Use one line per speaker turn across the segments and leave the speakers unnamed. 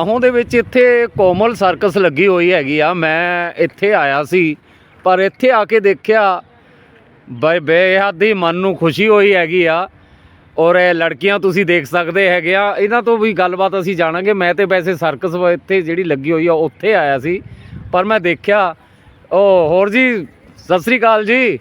ਆਹੋਂ ਦੇ ਵਿੱਚ ਇੱਥੇ ਕੋਮਲ ਸਰਕਸ ਲੱਗੀ ਹੋਈ ਹੈਗੀ ਆ, ਮੈਂ ਇੱਥੇ ਆਇਆ ਸੀ, ਪਰ ਇੱਥੇ ਆ ਕੇ ਦੇਖਿਆ, ਬਈ ਬੇਹੱਦ ਹੀ ਮਨ ਨੂੰ ਖੁਸ਼ੀ ਹੋਈ ਹੈਗੀ ਆ, ਔਰ ਇਹ ਲੜਕੀਆਂ ਤੁਸੀਂ ਦੇਖ ਸਕਦੇ ਹੈਗੇ ਆ, ਇਹਨਾਂ ਤੋਂ ਵੀ ਗੱਲਬਾਤ ਅਸੀਂ ਜਾਣਾਂਗੇ, ਮੈਂ ਤੇ ਵੈਸੇ ਸਰਕਸ ਇੱਥੇ ਜਿਹੜੀ ਲੱਗੀ ਹੋਈ ਆ, ਉੱਥੇ ਆਇਆ ਸੀ, ਪਰ ਮੈਂ ਦੇਖਿਆ ਉਹ ਹੋਰ ਜੀ, ਸਤਿ ਸ੍ਰੀ ਅਕਾਲ ਜੀ।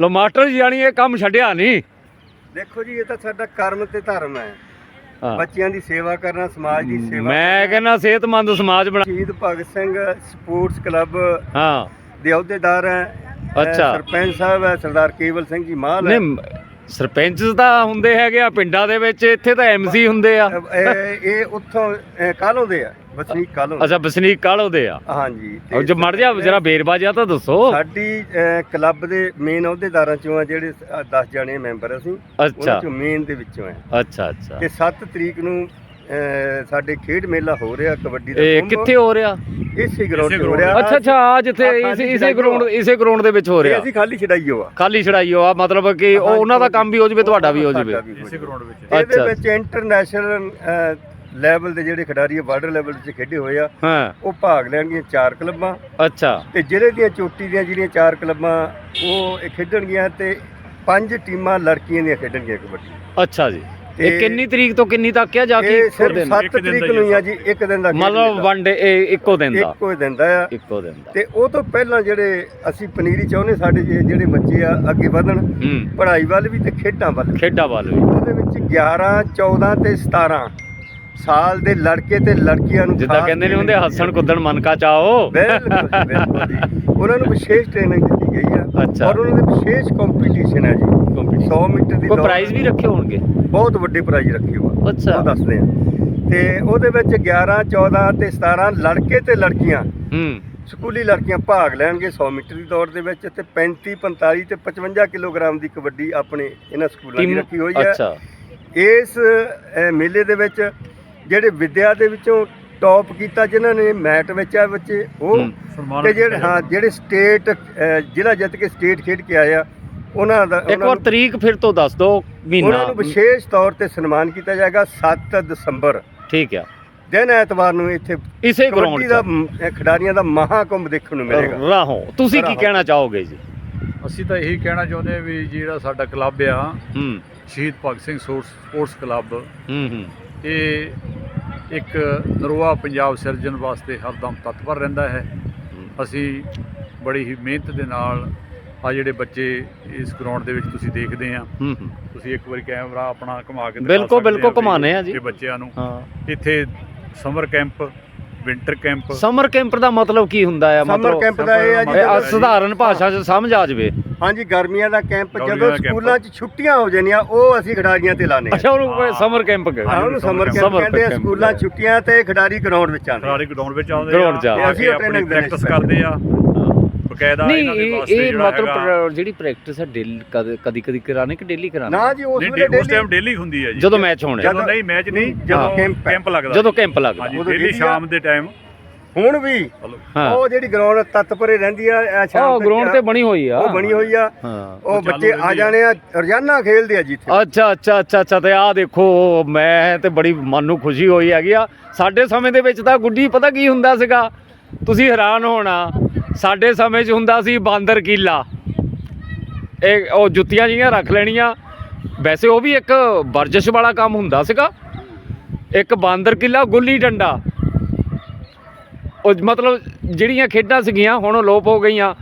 ਲੋ ਮਾਸਟਰ ਜੀ ਜਾਣੀ ਇਹ ਕੰਮ ਛੱਡਿਆ ਨਹੀਂ।
ਦੇਖੋ ਜੀ, ਇਹ ਤਾਂ ਸਾਡਾ ਕਰਮ ਤੇ ਧਰਮ ਹੈ।
ਹਾਂ।
ਬੱਚਿਆਂ ਦੀ ਸੇਵਾ ਕਰਨਾ ਸਮਾਜ ਦੀ ਸੇਵਾ
ਮੈਂ ਕਹਿੰਦਾ ਸਿਹਤਮੰਦ ਸਮਾਜ ਬਣਾ
ਸ਼ਹੀਦ ਭਗਤ ਸਿੰਘ ਸਪੋਰਟਸ ਕਲੱਬ
ਹਾਂ
ਦੇ ਅਹੁਦੇਦਾਰ ਹੈ
ਅੱਛਾ।
ਸਰਪੰਚ ਸਾਹਿਬ ਹੈ ਸਰਦਾਰ ਕੇਵਲ ਸਿੰਘ ਜੀ ਮਾਲ ਹੈ
ਨਹੀਂ ਸਰਪੰਚ ਤਾਂ ਹੁੰਦੇ ਹੈਗੇ ਆ ਪਿੰਡਾਂ ਦੇ ਵਿੱਚ ਇੱਥੇ ਤਾਂ ਐਮਸੀ ਹੁੰਦੇ ਆ।
ਇਹ ਇਹ ਉੱਥੋਂ ਕਾਲੋਂ ਦੇ ਆ ਵਸਨੀਕ ਕਾਲੋਂ
ਅੱਛਾ ਵਸਨੀਕ ਕਾਲੋ ਦੇ ਆ।
ਹਾਂਜੀ
ਉਹ ਜੇ ਮੜ ਜਾ ਜਰਾ ਬੇਰਬਾ ਜਿਹਾ ਤਾਂ ਦੱਸੋ।
ਸਾਡੀ ਅਹ, ਕਲੱਬ ਦੇ ਮੇਨ ਅਹੁਦੇਦਾਰਾਂ ਚੋਂ ਆ ਜਿਹੜੇ 10 ਜਣੇ ਮੈਂਬਰ ਅਸੀਂ
ਅੱਛਾ।
ਉਹਨਾਂ ਚੋਂ ਮੇਨ ਦੇ ਵਿੱਚੋਂ ਆ।
ਅੱਛਾ ਅੱਛਾ।
ਤੇ 7 ਤਰੀਕ ਨੂੰ ਸਾਡੇ ਖੇਡ ਮੇਲਾ ਹੋ ਰਿਹਾ ਕਬੱਡੀ ਦਾ
ਇਹ। ਕਿੱਥੇ ਹੋ ਰਿਹਾ?
ਇਸੇ ਗਰਾਊਂਡ ਤੇ ਹੋ ਰਿਹਾ।
ਅੱਛਾ ਅੱਛਾ ਆ ਜਿੱਥੇ ਇਸ- ਇਸੇ
ਛਡਾਈਓ
ਗਰਾਊਂਡ ਇਸੇ ਗਰਾਊਂਡ ਦੇ ਵਿੱਚ ਹੋ ਰਿਹਾ।
ਅਸੀਂ ਖਾਲੀ ਛਡਾਈਓ ਆ
ਖਾਲੀ ਛੜਾਈਓ ਆ ਮਤਲਬ ਕਿ ਉਹ ਉਹਨਾਂ ਦਾ ਕੰਮ ਵੀ ਹੋ ਜਵੇ ਤੁਹਾਡਾ ਵੀ ਹੋ ਜਵੇ।
ਜਾਵੇ।
ਗਰਾਊਂਡ ਵਿੱਚ।
ਇਹਦੇ
ਅੱਛਾ।
ਵਿੱਚ ਇੰਟਰਨੈਸ਼ਨਲ ਲੈਵਲ ਦੇ ਜਿਹੜੇ ਖਿਡਾਰੀ ਆ ਬਾਰਡਰ ਲੈਵਲ 'ਤੇ ਖੇਡੇ ਹੋਏ ਆ
ਹਾਂ।
ਉਹ ਭਾਗ ਲੈਣਗੀਆਂ ਚਾਰ ਕਲੱਬਾਂ।
ਅੱਛਾ।
ਤੇ ਜ਼ਿਲ੍ਹੇ ਦੀਆਂ ਚੋਟੀ ਦੀਆਂ ਜਿਹੜੀਆਂ ਚਾਰ ਕਲੱਬਾਂ ਉਹ ਇਹ ਖੇਡਣਗੀਆਂ ਤੇ ਪੰਜ ਟੀਮਾਂ ਲੜਕੀਆਂ ਦੀਆਂ ਖੇਡਣਗੀਆਂ ਕਬੱਡੀ।
ਅੱਛਾ ਜੀ। ਇਹ ਕਿੰਨੀ ਤਰੀਕ ਤੋਂ ਕਿੰਨੀ ਤੱਕ ਆ ਜਾ ਕੇ
ਇਹ
ਇੱਕੋ
ਸਿਰਫ
ਦਿਨ?
7
ਇੱਕ ਦਿਨ
ਤਰੀਕ ਨੂੰ ਹੀ ਆ ਜੀ ਇੱਕ ਦਿਨ ਦਾ ਖੇਡ
ਮਤਲਬ। ਵਨ ਡੇ ਇੱਕੋ ਦਿਨ ਦਾ।
ਇੱਕੋ ਦਿਨ ਦਾ ਆ।
ਇੱਕੋ ਦਿਨ ਦਾ।
ਤੇ ਉਹ ਤੋਂ ਪਹਿਲਾਂ ਜਿਹੜੇ ਅਸੀਂ ਪਨੀਰੀ ਚਾਹੁੰਦੇ ਸਾਡੇ ਜੇ- ਜਿਹੜੇ ਬੱਚੇ ਆ ਅੱਗੇ ਵਧਣ
ਹੂੰ।
ਪੜ੍ਹਾਈ ਵੱਲ ਵੀ ਤੇ ਖੇਡਾਂ ਵੱਲ ਵੀ।
ਖੇਡਾਂ ਵੱਲ ਵੀ।
ਉਹਦੇ ਵਿੱਚ 11 14 ਤੇ 17 ਸਾਲ ਦੇ ਲੜਕੇ ਤੇ ਲੜਕੀਆਂ ਨੂੰ
ਜਿੱਦਾਂ
ਖਾਸ
ਕਹਿੰਦੇ ਨੇ ਹੁੰਦੇ
training
ਹੱਸਣ ਕੁੱਦਣ ਮਨ ਕਾ ਚਾਓ
ਬਿਲਕੁਲ ਜੀ, ਬਿਲਕੁਲ ਜੀ। ਉਹਨਾਂ ਨੂੰ ਵਿਸ਼ੇਸ਼ ਟ੍ਰੇਨਿੰਗ ਦਿੱਤੀ ਗਈ ਆ।
ਅੱਛਾ।
ਔਰ ਉਹਨਾਂ ਦੇ ਵਿਸ਼ੇਸ਼ ਕੰਪੀਟੀਸ਼ਨ ਹੈ ਜੀ। 100 ਮੀਟਰ ਦੀ
ਕੋਈ
ਦੌੜ
ਪ੍ਰਾਈਜ਼ ਵੀ ਰੱਖੇ ਹੋਣਗੇ?
ਬਹੁਤ ਵੱਡੇ ਪ੍ਰਾਈਜ਼ ਰੱਖੇ ਹੋਆ
ਅੱਛਾ।
ਉਹ ਦੱਸਦੇ ਆ ਤੇ ਉਹਦੇ ਵਿੱਚ 11 14 ਤੇ 17 ਲੜਕੇ ਤੇ ਲੜਕੀਆਂ।
ਹੂੰ।
ਸਕੂਲੀ ਲੜਕੀਆਂ ਭਾਗ ਲੈਣਗੇ 100 ਮੀਟਰ ਦੀ ਦੌੜ ਦੇ ਵਿੱਚ ਤੇ 35 45 ਤੇ 55 ਕਿਲੋਗ੍ਰਾਮ ਦੀ ਕਬੱਡੀ ਆਪਣੇ ਇਹਨਾਂ ਸਕੂਲਾਂ ਦੀ ਰੱਖੀ ਹੋਈ ਹੈ।
ਅੱਛਾ।
ਇਸ ਅਹ, ਮੇਲੇ ਦੇ ਵਿੱਚ ਜਿਹੜੇ ਵਿਦਿਆ ਦੇ ਵਿੱਚੋਂ ਟੌਪ ਕੀਤਾ ਜਿਨ੍ਹਾਂ ਨੇ ਮੈਟ ਵਿੱਚ ਆ ਬੱਚੇ ਉਹ
ਹੂੰ।
ਤੇ ਜਿਹੜੇ ਹਾਂ ਜਿਹੜੇ ਸਟੇਟ ਜ਼ਿਲ੍ਹਾ ਜਿੱਤ ਕੇ ਸਟੇਟ ਖੇਡ ਕੇ ਆਏ ਆ ਉਹਨਾਂ ਦਾ
ਇੱਕ
ਉਹਨਾਂ
ਵਾਰ ਤਰੀਕ ਫਿਰ ਤੋਂ ਦੱਸ ਦਿਓ
ਉਹਨਾਂ
ਮਹੀਨਾ
ਨੂੰ ਵਿਸ਼ੇਸ਼ ਤੌਰ ਤੇ ਸਨਮਾਨ ਕੀਤਾ ਜਾਏਗਾ 7 ਦਸੰਬਰ।
ਠੀਕ ਆ।
ਦਿਨ ਐਤਵਾਰ ਨੂੰ ਇੱਥੇ
ਇਸੇ ਗਰਾਊਂਡ
ਦਾ ਖਿਡਾਰੀਆਂ ਦਾ ਮਹਾਕੁੰਭ ਦੇਖਣ ਨੂੰ ਮਿਲੇਗਾ।
ਰਾਹੋਂ ਤੁਸੀਂ ਕੀ। ਕਹਿਣਾ ਚਾਹੋਗੇ ਜੀ?
ਅਸੀਂ ਤਾਂ ਇਹੀ ਕਹਿਣਾ ਚਾਹੁੰਦੇ ਹਾਂ ਵੀ ਜਿਹੜਾ ਸਾਡਾ ਕਲੱਬ ਆ
ਹੂੰ।
ਸ਼ਹੀਦ ਭਗਤ ਸਿੰਘ ਸਪੋਰਟਸ ਕਲੱਬ
ਹੂੰ ਹੂੰ।
ਇਹ ਇੱਕ ਨਰੋਆ ਪੰਜਾਬ ਸਿਰਜਣ ਵਾਸਤੇ ਹਰਦਮ ਤਤਪਰ ਰਹਿੰਦਾ ਹੈ। ਅਸੀਂ ਬੜੀ ਹੀ ਮਿਹਨਤ ਦੇ ਨਾਲ ਆ ਜਿਹੜੇ ਬੱਚੇ ਇਸ ਗਰਾਊਂਡ ਦੇ ਵਿੱਚ ਤੁਸੀਂ ਦੇਖਦੇ ਆ
ਹੂੰ ਹੂੰ
ਤੁਸੀਂ ਇੱਕ ਵਾਰੀ ਕੈਮਰਾ ਆਪਣਾ ਘੁਮਾ ਕੇ ਦਿਖਾ
ਬਿਲਕੁਲ,
ਸਕਦੇ
ਬਿਲਕੁਲ
ਆ ਵੀ
ਘੁਮਾਉਂਦੇ ਆ ਜੀ।
ਇਹ ਬੱਚਿਆਂ ਨੂੰ
ਹਾਂ
ਇੱਥੇ summer camp winter camp
summer camp ਦਾ ਮਤਲਬ ਕੀ ਹੁੰਦਾ ਹੈ
ਸਮਰ
ਮਤਲਬ
ਕੈਂਪ ਦਾ ਇਹ ਆ ਜੀ
ਇਹ ਆ
ਜਦੋਂ-
ਸਧਾਰਨ ਭਾਸ਼ਾ 'ਚ ਸਮਝ ਆ ਜਾਵੇ
ਹਾਂਜੀ ਗਰਮੀਆਂ ਦਾ ਕੈਂਪ
ਗਰਮੀਆਂ
ਜਦੋਂ
ਕੈਂਪ।
ਸਕੂਲਾਂ 'ਚ ਛੁੱਟੀਆਂ ਹੋ ਜਾਂਦੀਆਂ ਉਹ ਅਸੀਂ ਖਿਡਾਰੀਆਂ ਤੇ ਲਾਣੇ
ਅੱਛਾ ਉਹਨੂੰ
ਹਾਂ।
ਸਮਰ ਕੈਂਪ ਕਹਿੰਦੇ
ਹਾਂ, ਉਹਨੂੰ ਸਮਰ ਕੈਂਪ
ਸਮਰ
ਕਹਿੰਦੇ ਆ
ਕੈਂਪ।
ਸਕੂਲਾਂ 'ਚ ਛੁੱਟੀਆਂ ਤੇ ਖਿਡਾਰੀ ਗਰਾਊਂਡ ਵਿੱਚ ਆਉਂਦੇ ਆ।
ਖਿਡਾਰੀ ਗਰਾਊਂਡ ਵਿੱਚ ਆਉਂਦੇ
Ground 'ਚ
ਆ। ਅਸੀਂ
training
ਪ੍ਰੈਕਟਿਸ ਕਰਦੇ ਆ ਬਕਾਇਦਾ
ਨਹੀਂ
ਇਹਨਾਂ ਦੇ
ਇਹ
ਵਾਸਤੇ
ਇਹ
ਜਿਹੜਾ
ਮਤਲਬ
ਹੈਗਾ।
ਜਿਹੜੀ ਪ੍ਰੈਕਟਿਸ ਹੈ ਡੇਲੀ ਕਦੀ ਕਦੀ ਕਰਾਣੇ ਕਿ ਡੇਲੀ ਕਰਾਣੇ
ਨਾ ਜੀ ਉਸ
ਨਹੀਂ
ਵੇਲੇ
ਉਸ ਟਾਈਮ
daily-
ਡੇਲੀ ਹੁੰਦੀ ਹੈ ਜੀ।
ਜਦੋਂ ਮੈਚ ਹੋਣੇ।
ਜਦੋਂ-
ਨਹੀਂ ਮੈਚ ਨਹੀਂ
ਜਦੋਂ
ਜਦੋਂ
ਕੈਂਪ ਹੈ।
ਕੈਂਪ ਲੱਗਦਾ
ਜਦੋਂ ਕੈਂਪ ਲੱਗਦਾ।
ਹਾਂਜੀ
ਉਦੋਂ
ਡੇਲੀ
daily
ਸ਼ਾਮ ਦੇ ਟਾਈਮ
ਹੁਣ ਵੀ
ਹਾਂ।
ਉਹ ਜਿਹੜੀ ਗਰਾਊਂਡ ਤਤਪਰੇ ਰਹਿੰਦੀ ਆ ਇਹ ਸ਼ਾਮ
ਉਹ
ਤੱਕ
ਗਰਾਊਂਡ ਤੇ ਬਣੀ ਹੋਈ ਆ।
ਉਹ ਬਣੀ ਹੋਈ ਆ।
ਹਾਂ।
ਉਹ
ਚਾਲੂ
ਬੱਚੇ ਆ
ਰਹਿੰਦੀ ਆ।
ਜਾਣੇ ਆ ਰੋਜ਼ਾਨਾ ਖੇਲਦੇ ਆ ਜੀ ਇੱਥੇ।
ਅੱਛਾ ਅੱਛਾ ਅੱਛਾ ਅੱਛਾ ਤੇ ਆਹ ਦੇਖੋ ਮੈਂ ਤੇ ਬੜੀ ਮਨ ਨੂੰ ਖੁਸ਼ੀ ਹੋਈ ਹੈਗੀ ਆ। ਸਾਡੇ ਸਮੇਂ ਦੇ ਵਿੱਚ ਤਾਂ ਗੁੱਡੀ ਪਤਾ ਕੀ ਹੁੰਦਾ ਸੀਗਾ? ਤੁਸੀਂ ਹੈਰਾਨ ਹੋਣਾ। ਸਾਡੇ ਸਮੇਂ 'ਚ ਹੁੰਦਾ ਸੀ ਬਾਂਦਰ ਕੀਲਾ। ਇਹ ਉਹ ਜੁੱਤੀਆਂ ਜੀਆਂ ਰੱਖ ਲੈਣੀਆਂ। ਵੈਸੇ ਉਹ ਵੀ ਇੱਕ ਵਰਜਿਸ਼ ਵਾਲਾ ਕੰਮ ਹੁੰਦਾ ਸੀਗਾ। ਇੱਕ ਬਾਂਦਰ ਕਿੱਲਾ, ਗੁੱਲੀ ਡੰਡਾ। ਉਹ ਮਤਲਬ ਜਿਹੜੀਆਂ ਖੇਡਾਂ ਸੀਗੀਆਂ, ਹੁਣ ਉਹ ਲੋਪ ਹੋ ਗਈਆਂ।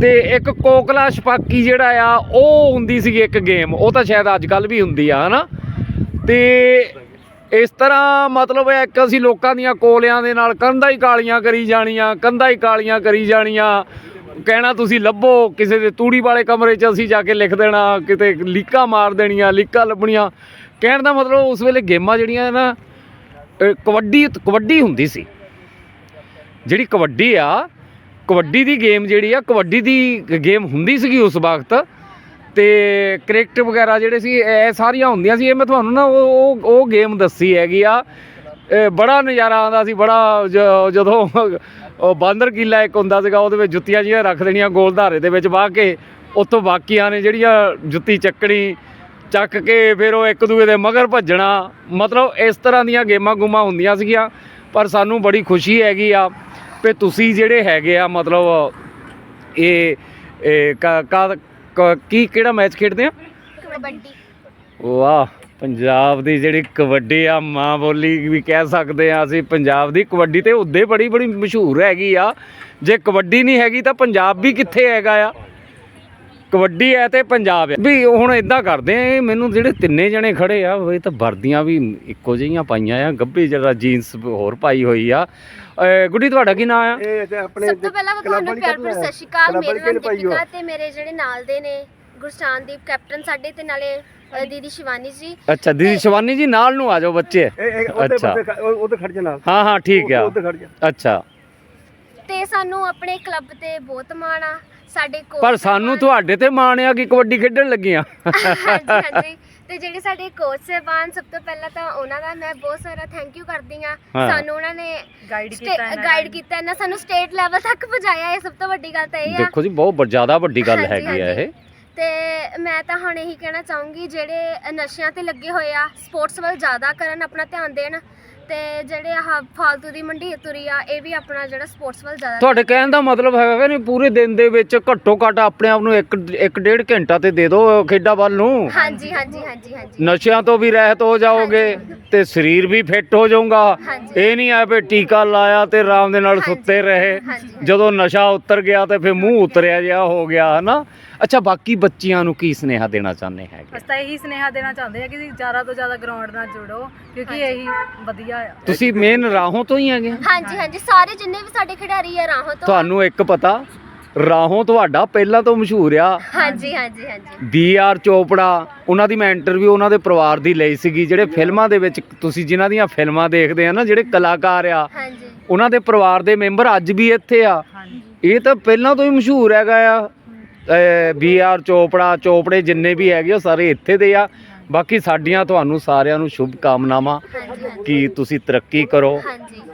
ਤੇ ਇੱਕ ਕੋਕਲਾ ਛਪਾਕੀ ਜਿਹੜਾ ਆ, ਉਹ ਹੁੰਦੀ ਸੀਗੀ ਇੱਕ ਗੇਮ। ਉਹ ਤਾਂ ਸ਼ਾਇਦ ਅੱਜ ਕੱਲ ਵੀ ਹੁੰਦੀ ਆ, ਹਨਾ? ਤੇ ਇਸ ਤਰ੍ਹਾਂ ਮਤਲਬ ਇੱਕ ਅਸੀਂ ਲੋਕਾਂ ਦੀਆਂ ਕੋਲਿਆਂ ਦੇ ਨਾਲ ਕੰਧਾਂ ਹੀ ਕਾਲੀਆਂ ਕਰੀ ਜਾਣੀਆਂ, ਕੰਧਾਂ ਹੀ ਕਾਲੀਆਂ ਕਰੀ ਜਾਣੀਆਂ। ਕਹਿਣਾ ਤੁਸੀਂ ਲੱਭੋ, ਕਿਸੇ ਦੇ ਤੂੜੀ ਵਾਲੇ ਕਮਰੇ 'ਚ ਅਸੀਂ ਜਾ ਕੇ ਲਿਖ ਦੇਣਾ, ਕਿਤੇ ਲੀਕਾਂ ਮਾਰ ਦੇਣੀਆਂ, ਲੀਕਾਂ ਲੱਭਣੀਆਂ। ਕਹਿਣ ਦਾ ਮਤਲਬ ਉਸ ਵੇਲੇ ਗੇਮਾਂ ਜਿਹੜੀਆਂ ਨਾ ਕਬੱਡੀ ਕਬੱਡੀ ਹੁੰਦੀ ਸੀ। ਜਿਹੜੀ ਕਬੱਡੀ ਆ, ਕਬੱਡੀ ਦੀ ਗੇਮ ਜਿਹੜੀ ਆ, ਕਬੱਡੀ ਦੀ ਗੇਮ ਹੁੰਦੀ ਸੀਗੀ ਉਸ ਵਕਤ। ਤੇ ਕ੍ਰਿਕਟ ਵਗੈਰਾ ਜਿਹੜੇ ਸੀ, ਇਹ ਸਾਰੀਆਂ ਹੁੰਦੀਆਂ ਸੀ। ਇਹ ਮੈਂ ਤੁਹਾਨੂੰ ਨਾ ਉਹ ਉਹ- ਉਹ ਗੇਮ ਦੱਸੀ ਹੈਗੀ ਆ। ਬੜਾ ਨਜ਼ਾਰਾ ਆਉਂਦਾ ਸੀ, ਬੜਾ ਜ- ਜਦੋਂ ਉਹ ਬਾਂਦਰ ਕੀਲਾ ਇੱਕ ਹੁੰਦਾ ਸੀਗਾ, ਉਹਦੇ ਵਿੱਚ ਜੁੱਤੀਆਂ ਜਿਹੀਆਂ ਰੱਖ ਦੇਣੀਆਂ ਗੋਲਧਾਰੇ ਦੇ ਵਿੱਚ ਵਾਹ ਕੇ ਉੱਥੋਂ ਬਾਕੀਆਂ ਨੇ ਜਿਹੜੀਆਂ ਜੁੱਤੀ ਚੱਕਣੀ, ਚੱਕ ਕੇ ਫਿਰ ਉਹ ਇੱਕ ਦੂਏ ਦੇ ਮਗਰ ਭੱਜਣਾ, ਮਤਲਬ ਇਸ ਤਰ੍ਹਾਂ ਦੀਆਂ ਗੇਮਾਂ ਗੁਮਾਂ ਹੁੰਦੀਆਂ ਸੀਗੀਆਂ। ਪਰ ਸਾਨੂੰ ਬੜੀ ਖੁਸ਼ੀ ਹੈਗੀ ਆ ਕਿ ਤੁਸੀਂ ਜਿਹੜੇ ਹੈਗੇ ਆ, ਮਤਲਬ ਇਹ ਇਹ ਕਾ- ਕਿਹੜਾ ਮੈਚ ਖੇਡਦੇ ਆ
ਕਬੱਡੀ।
ਵਾਹ ਪੰਜਾਬ ਦੀ ਜਿਹੜੀ ਕਬੱਡੀ ਆ ਮਾਂ ਬੋਲੀ ਵੀ ਕਹਿ ਸਕਦੇ ਆ ਅਸੀਂ ਪੰਜਾਬ ਦੀ ਕਬੱਡੀ ਤੇ ਉੱਦੇ ਬੜੀ ਬੜੀ ਮਸ਼ਹੂਰ ਹੈਗੀ ਆ। ਜੇ ਕਬੱਡੀ ਨਹੀਂ ਹੈਗੀ ਤਾਂ ਪੰਜਾਬ ਵੀ ਕਿੱਥੇ ਹੈਗਾ ਆ? ਕਬੱਡੀ ਹੈ ਤੇ ਪੰਜਾਬ ਹੈ। ਵੀ ਹੁਣ ਇਦਾਂ ਕਰਦੇ ਆ ਇਹ ਮੈਨੂੰ ਜਿਹੜੇ ਤਿੰਨੇ ਜਣੇ ਖੜੇ ਆ ਉਹ ਤਾਂ ਵਰਦੀਆਂ ਵੀ ਇੱਕੋ ਜਿਹੀਆਂ ਪਾਈਆਂ ਆ ਗੱਭੇ ਜਿਹੜਾ ਜੀਨਸ ਹੋਰ ਪਾਈ ਹੋਈ ਆ। ਗੁੱਡੀ ਤੁਹਾਡਾ ਕੀ ਨਾਮ ਆ?
ਇਹ ਤੇ ਆਪਣੇ
ਸਭ ਤੋਂ ਪਹਿਲਾਂ
ਕਲੱਬ
ਤੁਹਾਨੂੰ ਪਿਆਰ ਭਰੀ। ਸਤਿ ਸ਼੍ਰੀ ਅਕਾਲ ਮੇਰੇ ਦੀਪਿਕਾ ਤੇ ਜਿਹੜੇ ਨਾਲ ਦੇ ਨੇ ਗੁਰਸ਼ਾਨਦੀਪ ਕੈਪਟਨ ਸਾਡੇ ਤੇ ਨਾਲੇ ਅ, ਦੀਦੀ ਸ਼ਿਵਾਨੀ ਜੀ।
ਅੱਛਾ ਦੀਦੀ ਸ਼ਿਵਾਨੀ ਜੀ ਨਾਲ ਨੂੰ ਆ ਜਾਓ ਬੱਚੇ।
ਇਹ ਇਹ ਉਹਦੇ
ਅੱਛਾ।
ਬੰਦੇ ਖ- ਉਹ- ਉਹਦੇ ਖੜ ਜਾ ਨਾਲ।
ਹਾਂ ਹਾਂ ਠੀਕ ਆ।
ਉਹਦੇ ਖੜ ਜਾ।
ਅੱਛਾ।
ਤੇ ਸਾਨੂੰ ਆਪਣੇ ਕਲੱਬ ਤੇ ਬਹੁਤ ਮਾਣ ਆ। ਸਾਡੇ ਕੋਚ
ਪਰ ਸਾਨੂੰ ਤੁਹਾਡੇ ਤੇ ਮਾਣ ਆ ਕਿ ਕਬੱਡੀ ਖੇਡਣ ਲੱਗੀਆਂ।
ਹਾਂਜੀ ਹਾਂਜੀ। ਤੇ ਜਿਹੜੇ ਸਾਡੇ ਕੋਚ ਸਹਿਬਾਨ ਸਭ ਤੋਂ ਪਹਿਲਾਂ ਤਾਂ ਉਹਨਾਂ ਦਾ ਮੈਂ ਬਹੁਤ ਸਾਰਾ ਥੈਂਕ ਯੂ ਕਰਦੀ ਆ
ਹਾਂ।
ਸਾਨੂੰ ਉਹਨਾਂ ਨੇ
ਗਾਈਡ ਕੀਤਾ ਇਹਨਾਂ
ਗਾਈਡ ਕੀਤਾ ਇਹਨਾਂ ਸਾਨੂੰ ਸਟੇਟ ਲੈਵਲ ਤੱਕ ਪਹੁੰਚਾਇਆ ਇਹ ਸਭ ਤੋਂ ਵੱਡੀ ਗੱਲ ਤਾਂ ਇਹ ਆ।
ਦੇਖੋ ਜੀ ਬਹੁਤ ਜ਼ਿਆਦਾ ਵੱਡੀ ਗੱਲ
ਹਾਂਜੀ,
ਹੈਗੀ ਆ
ਹਾਂਜੀ।
ਇਹ।
ਤੇ ਮੈਂ ਤਾਂ ਹੁਣ ਇਹੀ ਕਹਿਣਾ ਚਾਹੂੰਗੀ ਜਿਹੜੇ ਨਸ਼ਿਆਂ ਤੇ ਲੱਗੇ ਹੋਏ ਆ ਸਪੋਰਟਸ ਵੱਲ ਜ਼ਿਆਦਾ ਕਰਨ ਆਪਣਾ ਧਿਆਨ ਦੇਣ ਤੇ ਜਿਹੜੇ ਆਹ ਫਾਲਤੂ ਦੀ ਮੰਡੀ ਤੁਰੀ ਆ ਇਹ ਵੀ ਆਪਣਾ ਜਿਹੜਾ ਸਪੋਰਟਸ ਵੱਲ ਜ਼ਿਆਦਾ
ਤੁਹਾਡੇ ਕਹਿਣ ਦਾ ਮਤਲਬ ਹੈਗਾ ਕਿ ਨਹੀਂ ਪੂਰੇ ਦਿਨ ਦੇ ਵਿੱਚ ਘੱਟੋ ਘੱਟ ਆਪਣੇ ਆਪ ਨੂੰ ਇੱਕ ਇੱਕ ਡੇਢ ਘੰਟਾ ਤੇ ਦੇ ਦਿਓ ਖੇਡਾਂ ਵੱਲ ਨੂੰ।
ਹਾਂਜੀ ਹਾਂਜੀ ਹਾਂਜੀ ਹਾਂਜੀ।
ਨਸ਼ਿਆਂ ਤੋਂ ਵੀ ਰਹਿਤ ਹੋ ਜਾਓਗੇ ਤੇ ਸਰੀਰ ਵੀ ਫਿੱਟ ਹੋ ਜਾਊਗਾ।
ਹਾਂਜੀ।
ਇਹ ਨਹੀਂ ਆ ਵੀ ਟੀਕਾ ਲਾਇਆ ਤੇ ਆਰਾਮ ਦੇ ਨਾਲ ਸੁੱਤੇ ਰਹੇ।
ਹਾਂਜੀ।
ਜਦੋਂ ਨਸ਼ਾ ਉਤਰ ਗਿਆ ਤੇ ਫਿਰ ਮੂੰਹ ਉਤਰਿਆ ਜਿਹਾ ਹੋ ਗਿਆ ਹਨਾ? ਅੱਛਾ ਬਾਕੀ ਬੱਚਿਆਂ ਨੂੰ ਕੀ ਸੁਨੇਹਾ ਦੇਣਾ ਚਾਹੁੰਦੇ ਹੈਗੇ?
ਅਸੀਂ ਤਾਂ ਇਹੀ ਸੁਨੇਹਾ ਦੇਣਾ ਚਾਹੁੰਦੇ ਆ ਕਿ ਜ਼ਿਆਦਾ ਤੋਂ ਜ਼ਿਆਦਾ ਗਰਾਊਂਡ ਨਾਲ ਜੁੜੋ ਕਿਉਂਕਿ ਇਹੀ ਵਧੀਆ ਆ।
ਤੁਸੀਂ ਮੇਨ ਰਾਹੋਂ ਤੋਂ ਹੀ ਹੈਗੇ
ਹਾਂਜੀ ਹਾਂਜੀ ਸਾਰੇ ਜਿੰਨੇ ਵੀ ਸਾਡੇ ਖਿਡਾਰੀ ਆ ਰਾਹੋਂ ਤੋਂ
ਤੁਹਾਨੂੰ ਇੱਕ ਪਤਾ ਰਾਹੋਂ ਤੁਹਾਡਾ ਪਹਿਲਾਂ ਤੋਂ ਮਸ਼ਹੂਰ ਆ।
ਹਾਂਜੀ ਹਾਂਜੀ ਹਾਂਜੀ।
ਬੀ ਆਰ ਚੋਪੜਾ ਉਹਨਾਂ ਦੀ ਮੈਂ ਇੰਟਰਵਿਊ ਉਹਨਾਂ ਦੇ ਪਰਿਵਾਰ ਦੀ ਲਈ ਸੀਗੀ ਜਿਹੜੇ ਫਿਲਮਾਂ ਦੇ ਵਿੱਚ ਤੁਸੀਂ ਜਿਨ੍ਹਾਂ ਦੀਆਂ ਫਿਲਮਾਂ ਦੇਖਦੇ ਆ ਨਾ ਜਿਹੜੇ ਕਲਾਕਾਰ ਆ
ਹਾਂਜੀ।
ਉਹਨਾਂ ਦੇ ਪਰਿਵਾਰ ਦੇ ਮੈਂਬਰ ਅੱਜ ਵੀ ਇੱਥੇ ਆ।
ਹਾਂਜੀ।
ਇਹ ਤਾਂ ਪਹਿਲਾਂ ਤੋਂ ਹੀ ਮਸ਼ਹੂਰ ਹੈਗਾ ਆ। ਬੀ ਆਰ ਚੋਪੜਾ ਚੋਪੜੇ ਜਿੰਨੇ ਵੀ ਹੈਗੇ ਉਹ ਸਾਰੇ ਇੱਥੇ ਦੇ ਆ। ਬਾਕੀ ਸਾਡੀਆਂ ਤੁਹਾਨੂੰ ਸਾਰਿਆਂ ਨੂੰ ਸ਼ੁਭ ਕਾਮਨਾਵਾਂ ਕਿ ਤੁਸੀਂ ਤਰੱਕੀ ਕਰੋ।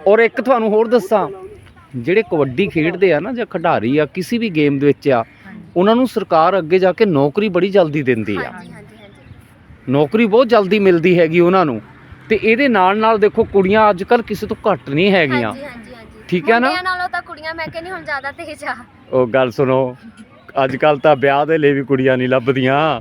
ਔਰ ਇੱਕ ਤੁਹਾਨੂੰ ਹੋਰ ਦੱਸਾਂ ਜਿਹੜੇ ਕਬੱਡੀ ਖੇਡਦੇ ਆ ਨਾ ਜਾਂ ਖਿਡਾਰੀ ਆ ਕਿਸੇ ਵੀ ਗੇਮ ਦੇ ਵਿੱਚ ਆ ਉਹਨਾਂ ਨੂੰ ਸਰਕਾਰ ਅੱਗੇ ਜਾ ਕੇ ਨੌਕਰੀ ਬੜੀ ਜਲਦੀ ਦਿੰਦੀ ਆ। ਨੌਕਰੀ ਬਹੁਤ ਜਲਦੀ ਮਿਲਦੀ ਹੈਗੀ ਉਹਨਾਂ ਨੂੰ। ਤੇ ਇਹਦੇ ਨਾਲ ਨਾਲ ਦੇਖੋ ਕੁੜੀਆਂ ਅੱਜ ਕੱਲ ਕਿਸੇ ਤੋਂ ਘੱਟ ਨਹੀਂ ਹੈਗੀਆਂ। ਠੀਕ ਹੈ ਨਾ?
ਮੁੰਡਿਆਂ ਨਾਲੋਂ ਤਾਂ ਕੁੜੀਆਂ ਮੈਂ ਕਹਿੰਦੀ ਹੁਣ ਜ਼ਿਆਦਾ ਤੇਜ਼ ਆ।
ਉਹ ਗੱਲ ਸੁਣੋ ਅੱਜ ਕੱਲ ਤਾਂ ਵਿਆਹ ਦੇ ਲਈ ਵੀ ਕੁੜੀਆਂ ਨਹੀਂ ਲੱਭਦੀਆਂ।